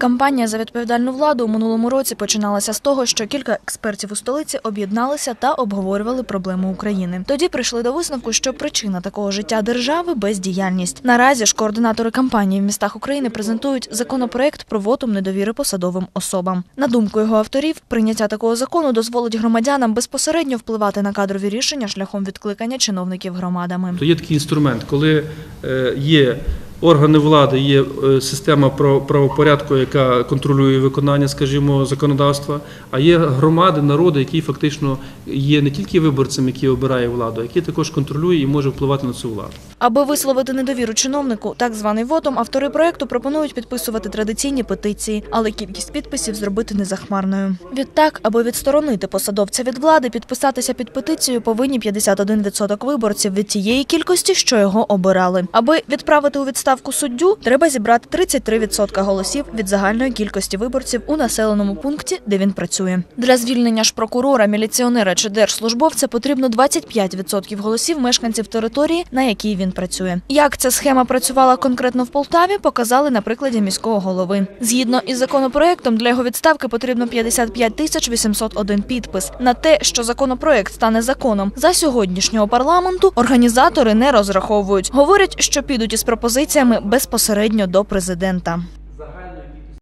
Кампанія за відповідальну владу у минулому році починалася з того, що кілька експертів у столиці об'єдналися та обговорювали проблеми України. Тоді прийшли до висновку, що причина такого життя держави бездіяльність. Наразі ж координатори кампанії в містах України презентують законопроект про вотум недовіри посадовим особам. На думку його авторів, прийняття такого закону дозволить громадянам безпосередньо впливати на кадрові рішення шляхом відкликання чиновників громадами. То є такий інструмент, коли е, є органи влади, є е, система право- правопорядку, яка контролює виконання, скажімо, законодавства, а є громади, народи, які фактично є не тільки виборцем, який обирає владу, а який також контролює і може впливати на цю владу. Аби висловити недовіру чиновнику, так званий вотом, автори проекту пропонують підписувати традиційні петиції, але кількість підписів зробити незахмарною. Відтак, аби відсторонити посадовця від влади, підписатися під петицією повинні 51% виборців від тієї кількості, що його обирали. Аби відправити у відставку суддю, треба зібрати 33% голосів від загальної кількості виборців у населеному пункті, де він працює. Для звільнення ж прокурора, міліціонера чи держслужбовця потрібно 25% голосів мешканців території, на якій він працює. Як ця схема працювала конкретно в Полтаві, показали на прикладі міського голови. Згідно із законопроектом, для його відставки потрібно 55 тисяч 801 підпис. На те, що законопроект стане законом за сьогоднішнього парламенту, організатори не розраховують. Говорять, що підуть із пропозиціями безпосередньо до президента.